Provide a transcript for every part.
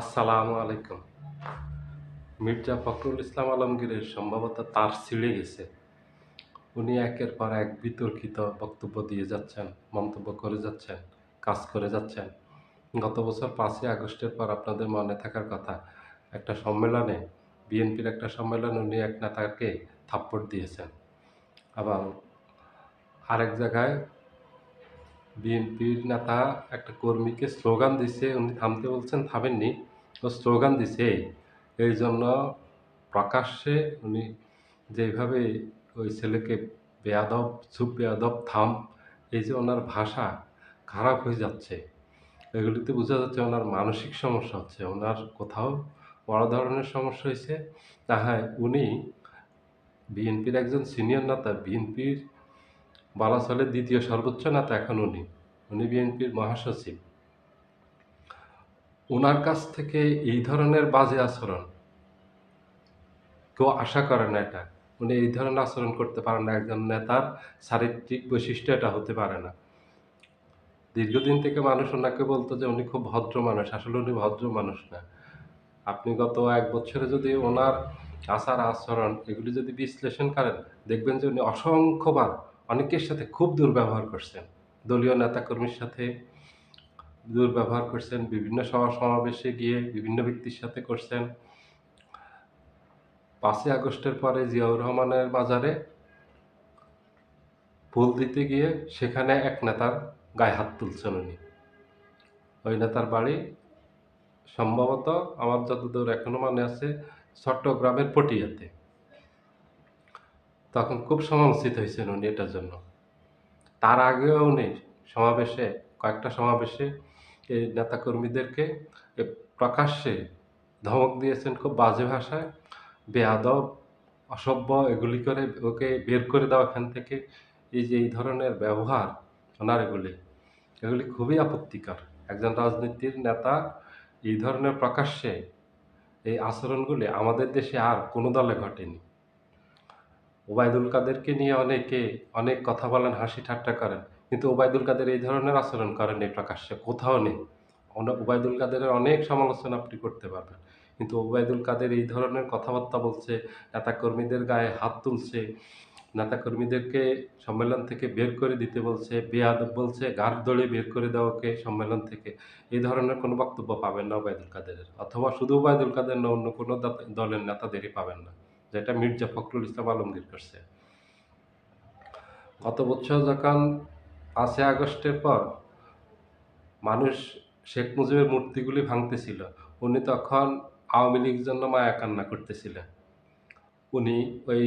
আসসালামু আলাইকুম। মির্জা ফখরুল ইসলাম আলমগীরের সম্ভবত তার ছিঁড়ে গেছে। উনি একের পর এক বিতর্কিত বক্তব্য দিয়ে যাচ্ছেন, মন্তব্য করে যাচ্ছেন, কাজ করে যাচ্ছেন। গত বছর পাঁচই আগস্টের পর আপনাদের মনে থাকার কথা, একটা সম্মেলনে, বিএনপির একটা সম্মেলনে উনি এক নেতাকে থাপ্পড় দিয়েছেন। এবং আরেক জায়গায় বিএনপির নেতা একটা কর্মীকে স্লোগান দিছে, উনি থামতে বলছেন, থামেননি। ও স্লোগান দিছে এই। জন্য প্রকাশ্যে উনি যেভাবে ওই ছেলেকে বেয়াদব, চুপ বেয়াদব, থাম, এই যে ওনার ভাষা খারাপ হয়ে যাচ্ছে, এগুলিতে বোঝা যাচ্ছে ওনার মানসিক সমস্যা হচ্ছে, ওনার কোথাও বড় ধরনের সমস্যা হয়েছে। তা হ্যাঁ উনি বিএনপির একজন সিনিয়র নেতা, বিএনপির বলা চলে দ্বিতীয় সর্বোচ্চ নেতা এখন উনি। উনি বিএনপির মহাসচিব। ওনার কাছ থেকে এই ধরনের বাজে আচরণ কেউ আশা করে না এটা। উনি এই ধরনের আচরণ করতে পারেন না। একজন নেতার চারিত্রিক বৈশিষ্ট্য এটা হতে পারে না। দীর্ঘদিন থেকে মানুষ ওনাকে বলতো যে উনি খুব ভদ্র মানুষ। আসলে উনি ভদ্র মানুষ না। আপনি গত এক বছরে যদি ওনার আচার আচরণ এগুলি যদি বিশ্লেষণ করেন, দেখবেন যে উনি অসংখ্যবার অনেকের সাথে খুব দুর্ব্যবহার করছেন। দলীয় নেতাকর্মীর সাথে দুর্ব্যবহার করছেন, বিভিন্ন সভা সমাবেশে গিয়ে বিভিন্ন ব্যক্তির সাথে করছেন। পাঁচই আগস্টের পরে জিয়াউর রহমানের বাজারে ফুল দিতে গিয়ে সেখানে এক নেতার গায়ে হাত তুলছেন উনি। ওই নেতার বাড়ি সম্ভবত আমার যতদূর এখনও মনে আছে, চট্টগ্রামের পটিয়াতে। তখন খুব সমালোচিত হয়েছেন উনি এটার জন্য। তার আগেও উনি সমাবেশে, কয়েকটা সমাবেশে এই নেতাকর্মীদেরকে প্রকাশ্যে ধমক দিয়েছেন খুব বাজে ভাষায়, বেয়াদব, অসভ্য, এগুলি করে ওকে বের করে দেওয়া এখান থেকে। এই যে, এই ধরনের ব্যবহার ওনার এগুলি এগুলি খুবই আপত্তিকর। একজন রাজনীতির নেতা এই ধরনের প্রকাশ্যে এই আচরণগুলি আমাদের দেশে আর কোনো দলে ঘটেনি। ওবায়দুল কাদেরকে নিয়ে অনেকে অনেক কথা বলেন, হাসি ঠাট্টা করেন। কিন্তু ওবায়দুল কাদের এই ধরনের আচরণ করেন করেনি প্রকাশ্যে, কোথাও নেই। ওবায়দুল কাদেরের অনেক সমালোচনা আপনি করতে পারবেন। কিন্তু ওবায়দুল কাদের এই ধরনের কথাবার্তা বলছে, নেতাকর্মীদের গায়ে হাত তুলছে, নেতাকর্মীদেরকে সম্মেলন থেকে বের করে দিতে বলছে, বেয়াদব বলছে গাঢ় দড়ে বের করে দেওয়াকে সম্মেলন থেকে। এই ধরনের কোনো বক্তব্য পাবেন না ওবায়দুল কাদেরের। অথবা শুধু ওবায়দুল কাদের না, অন্য কোনো দলের নেতাদেরই পাবেন না। যেটা মির্জা ফখরুল ইসলাম আলমগীর করছে। গত বছর যখন পাঁচই আগস্টের পর মানুষ শেখ মুজিবের মূর্তিগুলি ভাঙতেছিল, উনি তখন আওয়ামী লীগ জন্য মায়া কান্না করতেছিলেন উনি ওই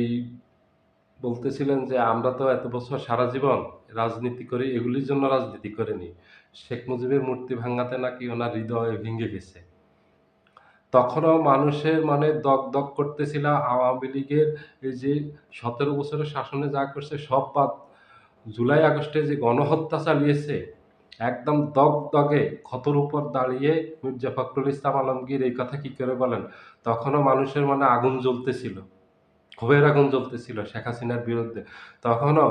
বলতেছিলেন যে, আমরা তো এত বছর সারা জীবন রাজনীতি করি, এগুলির জন্য রাজনীতি করিনি। শেখ মুজিবের মূর্তি ভাঙাতে নাকি ওনার হৃদয় ভেঙে গেছে। তখনও মানুষের মানে দগ দগ করতেছিল আওয়ামী লীগের এই যে সতেরো বছরের শাসনে যা করছে, সব বাদ। জুলাই, আগস্টে যে গণহত্যা চালিয়েছে, একদম দগ দগে ক্ষতর উপর দাঁড়িয়ে মির্জা ফখরুল ইসলাম আলমগীর এই কথা কি করে বলেন? তখনও মানুষের মানে আগুন জ্বলতেছিল, ক্ষোভের আগুন জ্বলতেছিল শেখ হাসিনার বিরুদ্ধে। তখনও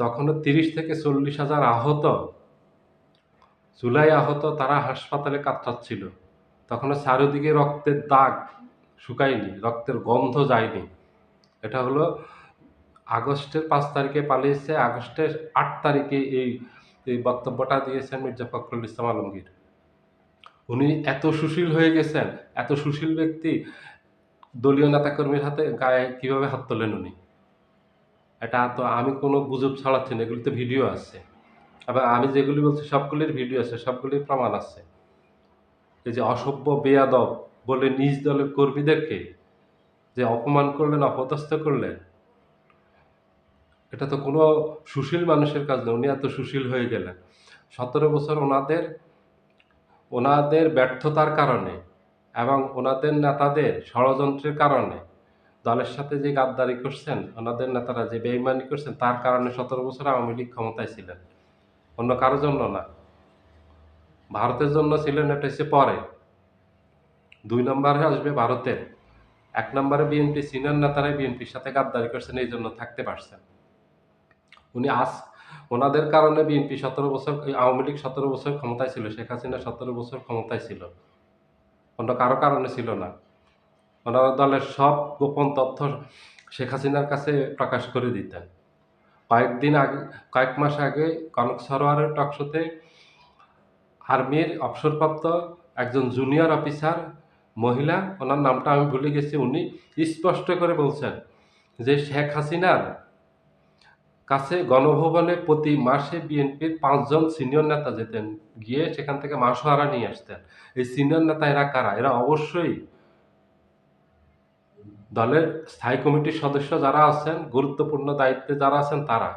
তখনও তিরিশ থেকে চল্লিশ হাজার আহত, জুলাই আহত তারা হাসপাতালে কাতরাচ্ছিল। তখনও চারিদিকে রক্তের দাগ শুকায়নি, রক্তের গন্ধ যায়নি। এটা হলো আগস্টের পাঁচ তারিখে পালিয়েছে, আগস্টের আট তারিখে এই এই বক্তব্যটা দিয়েছেন মির্জা ফখরুল ইসলাম আলমগীর। উনি এত সুশীল হয়ে গেছেন, এত সুশীল ব্যক্তি, দলীয় নেতাকর্মীর হাতে গায়ে কীভাবে হাত তোলেন উনি? এটা তো আমি কোনো গুজব ছাড়াচ্ছি না, এগুলিতে ভিডিও আছে। এবং আমি যেগুলি বলছি সবগুলির ভিডিও আছে, সবগুলির প্রমাণ আছে। এই যে অসভ্য বেয়াদব বলে নিজ দলের কর্মীদেরকে যে অপমান করলেন, অপদস্থ করলেন, এটা তো কোনো সুশীল মানুষের কাজ না। উনি এত সুশীল হয়ে গেলেন। সতেরো বছর ওনাদের ওনাদের ব্যর্থতার কারণে এবং ওনাদের নেতাদের ষড়যন্ত্রের কারণে দলের সাথে যে গাদ্দারি করছেন, ওনাদের নেতারা যে বেইমানি করছেন, তার কারণে সতেরো বছর আওয়ামী লীগ ক্ষমতায় ছিলেন। অন্য কারোর জন্য না। ভারতের জন্য ছিলেন এটা হচ্ছে পরে। দুই নম্বরে আসবে ভারতের এক নম্বরে বিএনপি সিনিয়র নেতারাই বিএনপির সাথে গাদ্দারি করছেন, এই জন্য থাকতে পারছেন। উনি আজ ওনাদের কারণে বিএনপি সতেরো বছর আওয়ামী লীগ সতেরো বছর ক্ষমতায় ছিল, শেখ হাসিনা সতেরো বছর ক্ষমতায় ছিল। অন্য কারও কারণে ছিল না। ওনারা দলের সব গোপন তথ্য শেখ হাসিনার কাছে প্রকাশ করে দিতেন। কয়েকদিন আগে, কয়েক মাস আগে কনক সরোয়ারের টকশোতে আর্মির অবসরপ্রাপ্ত একজন জুনিয়র অফিসার, মহিলা, ওনার নামটা আমি ভুলে গেছি, উনি স্পষ্ট করে বলছেন যে শেখ হাসিনার কাছে গণভবনে প্রতি মাসে বিএনপির পাঁচজন সিনিয়র নেতা যেতেন, গিয়ে সেখান থেকে মাসোহারা নিয়ে আসতেন। এই সিনিয়র নেতা এরা কারা? এরা অবশ্যই দলের স্থায়ী কমিটির সদস্য যারা আছেন, গুরুত্বপূর্ণ দায়িত্বে যারা আছেন তারা।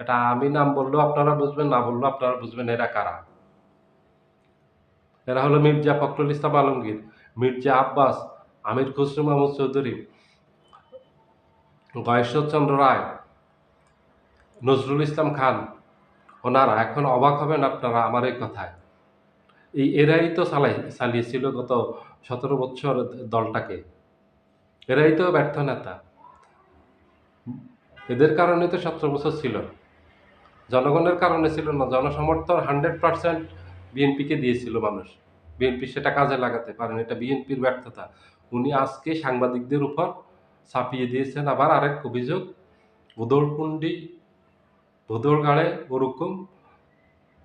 এটা আমি নাম বললেও আপনারা বুঝবেন, না বললেও আপনারা বুঝবেন এরা কারা। এরা হলো মির্জা ফখরুল ইসলাম আলমগীর, মির্জা আব্বাস, আমির খসরু মাহমুদ চৌধুরী, গয়েশ্বরচন্দ্র রায়, নজরুল ইসলাম খান। ওনারা এখন অবাক হবেন আপনারা আমার এই কথায়। এই এরাই তো চালাই চালিয়েছিল গত সতেরো বছর দলটাকে। এরাই তো ব্যর্থ নেতা। এদের কারণে তো সতেরো বছর ছিল। জনগণের কারণে ছিল না। জনসমর্থন হান্ড্রেড পার্সেন্ট বিএনপিকে দিয়েছিল মানুষ। বিএনপি সেটা কাজে লাগাতে পারেন, এটা বিএনপির ব্যর্থতা। উনি আজকে সাংবাদিকদের উপর চাপিয়ে দিয়েছেন আবার আরেক অভিযোগ উদলপুন্ডি ভোদরগাড়ে ওরকম।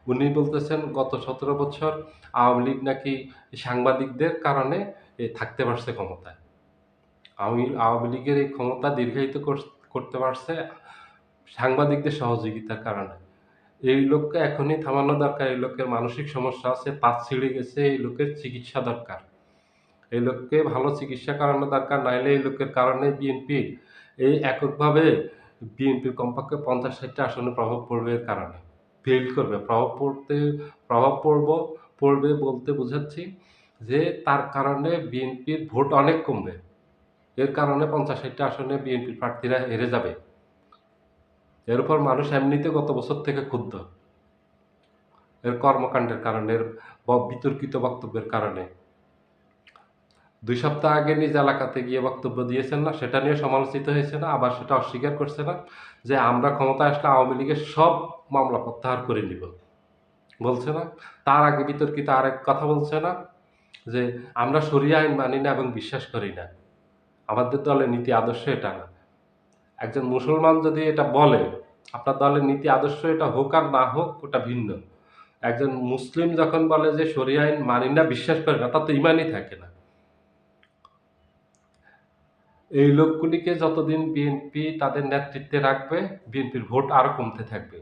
উনি বলতেছেন, গত সতেরো বছর আওয়ামী লীগ নাকি সাংবাদিকদের কারণে থাকতে পারছে ক্ষমতায়। আওয়ামী আওয়ামী লীগের এই ক্ষমতা দীর্ঘায়িত কর- করতে পারছে সাংবাদিকদের সহযোগিতার কারণে। এই লোককে এখনই থামানো দরকার, এই লোকের মানসিক সমস্যা আছে পাত ছিঁড়ে গেছে, এই লোকের চিকিৎসা দরকার। এই লোককে ভালো চিকিৎসা করানো দরকার, নাইলে এই লোকের কারণে বিএনপি এই এককভাবে বিএনপির কমপক্ষে পঞ্চাশ ষাটটা আসনে প্রভাব পড়বে এর কারণে। ফেল করবে। প্রভাব পড়তে, প্রভাব পড়ব, পড়বে বলতে বোঝাচ্ছি যে তার কারণে বিএনপির ভোট অনেক কমবে। এর কারণে পঞ্চাশ ষাটটা আসনে বিএনপির প্রার্থীরা হেরে যাবে। এর উপর মানুষ এমনিতে গত বছর থেকে ক্ষুব্ধ। এর কর্মকাণ্ডের কারণে, এর বিতর্কিত বক্তব্যের কারণে। দুই সপ্তাহ আগে নিজ এলাকাতে গিয়ে বক্তব্য দিয়েছেন না, সেটা নিয়ে সমালোচিত হয়েছে না, আবার সেটা অস্বীকার করছে না যে আমরা ক্ষমতায় আসলে আওয়ামী লীগের সব মামলা প্রত্যাহার করে নিব। বলছে না। তার আগে বিতর্কিত আরেক কথা বলছে না যে আমরা সরিয়ে আইন মানি না এবং বিশ্বাস করি না। আমাদের দলের নীতি আদর্শ এটা না। একজন মুসলমান যদি এটা বলে, আপনার দলের নীতি আদর্শ এটা হোক আর না হোক, ওটা ভিন্ন। একজন মুসলিম যখন বলে যে সরিয়ে আইন মানি না, বিশ্বাস করে না, তার তো ইমানই থাকে না। এই লোকগুলিকে যতদিন বিএনপি তাদের নেতৃত্বে রাখবে বিএনপির ভোট আরও কমতে থাকবে।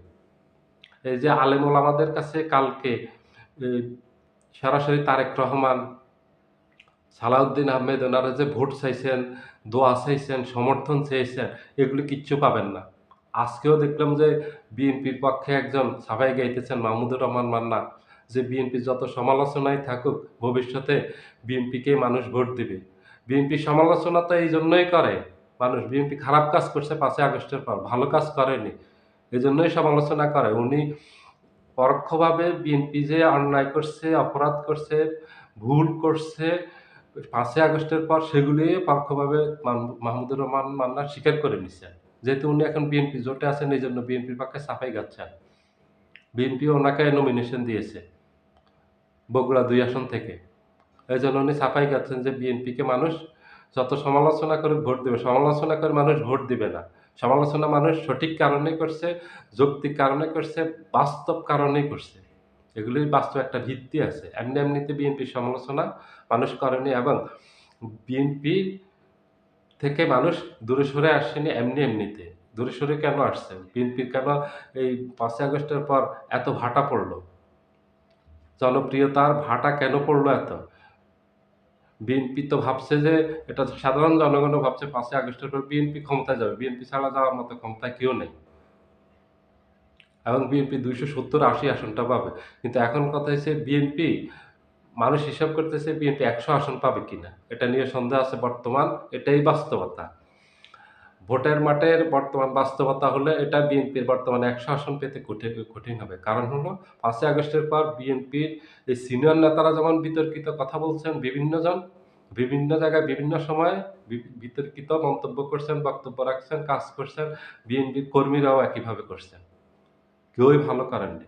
এই যে আলেম আমাদের কাছে কালকে সরাসরি তারেক রহমান সালাউদ্দিন আহমেদ ওনারা যে ভোট চাইছেন, দোয়া চাইছেন, সমর্থন চেয়েছেন এগুলি কিচ্ছু পাবেন না। আজকেও দেখলাম যে বিএনপির পক্ষে একজন সাফাই গাইতেছেন মাহমুদুর রহমান মান্না, যে বিএনপি যত সমালোচনায় থাকুক, ভবিষ্যতে বিএনপিকে মানুষ ভোট দিবে। বিএনপি সমালোচনা তো এই জন্যই করে, মানুষ বিএনপি খারাপ কাজ করছে পাঁচই আগস্টের পর, ভালো কাজ করেনি এই জন্যই সমালোচনা করে। উনি পরোক্ষভাবে বিএনপি যে অন্যায় করছে, অপরাধ করছে, ভুল করছে পাঁচই আগস্টের পর সেগুলি মাহমু- মাহমুদুর রহমান মান্না স্বীকার করে নিচ্ছে যেহেতু উনি এখন বিএনপি জোটে আছেন এই জন্য বিএনপির পক্ষে সাফাই গাচ্ছেন। বিএনপি ওনাকে নমিনেশন দিয়েছে বগুড়া দুই আসন থেকে। এই জন্য উনি সাফাই গাচ্ছেন যে বিএনপিকে মানুষ যত সমালোচনা করে ভোট দেবে, সমালোচনা করে মানুষ ভোট দিবে না। সমালোচনা মানুষ সঠিক কারণে করছে, যৌক্তিক কারণে করছে, বাস্তব কারণেই করছে। এগুলির বাস্তব একটা ভিত্তি আছে। এমনি এমনিতে বিএনপির সমালোচনা মানুষ করেনি এবং বিএনপি থেকে মানুষ দূরে সরে আসেনি এমনি এমনিতে। দূরে সরে কেন আসছে? বিএনপির কেন এই পাঁচই আগস্টের পর এত ভাটা পড়ল? জনপ্রিয়তার ভাটা কেন পড়ল এত? বিএনপি তো ভাবছে যে এটা সাধারণ জনগণও ভাবছে পাঁচই আগস্টের পর বিএনপি ক্ষমতায় যাবে। বিএনপি ছাড়া যাওয়ার মতো ক্ষমতায় কেউ নেই। এবং বিএনপি দুইশো সত্তর আশি আসনটা পাবে। কিন্তু এখন কথা হচ্ছে বিএনপি মানুষ হিসাব করতেছে বিএনপি একশো আসন পাবে কিনা। এটা নিয়ে সন্দেহ আছে বর্তমান, এটাই বাস্তবতা। ভোটের মাঠের বর্তমান বাস্তবতা হলে এটা বিএনপির বর্তমানে একশো আসন পেতে কঠিন কঠিন হবে। কারণ হলো, পাঁচই আগস্টের পর বিএনপির এই সিনিয়র নেতারা যেমন বিতর্কিত কথা বলছেন বিভিন্নজন, বিভিন্ন জায়গায় বিভিন্ন সময়ে বিতর্কিত মন্তব্য করছেন, বক্তব্য রাখছেন, কাজ করছেন, বিএনপির কর্মীরাও একইভাবে করছেন। কেউই ভালো করেননি।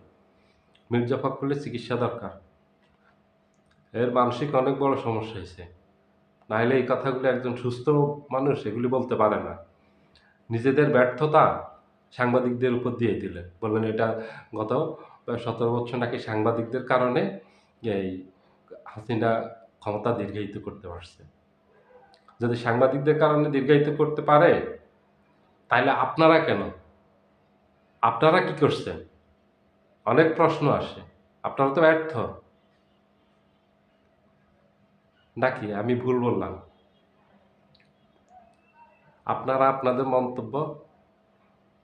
মির্জা ফখরুলের চিকিৎসা দরকার। এর মানসিক অনেক বড় সমস্যা হয়েছে। নাহলে এই কথাগুলো একজন সুস্থ মানুষ এগুলি বলতে পারে না। নিজেদের ব্যর্থতা সাংবাদিকদের উপর দিয়ে দিলেন বললেন এটা গত সতেরো বছর নাকি সাংবাদিকদের কারণে এই হাসিনা ক্ষমতা দীর্ঘায়িত করতে পারছে। যদি সাংবাদিকদের কারণে দীর্ঘায়িত করতে পারে তাহলে আপনারা কেন? আপনারা কি করছেন? অনেক প্রশ্ন আসে। আপনারা তো ব্যর্থ। নাকি? আমি ভুল বললাম। আপনারা আপনাদের মন্তব্য,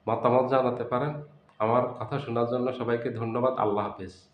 মতামত জানাতে পারেন। আমার কথা শোনার জন্য সবাইকে ধন্যবাদ। আল্লাহ হাফেজ।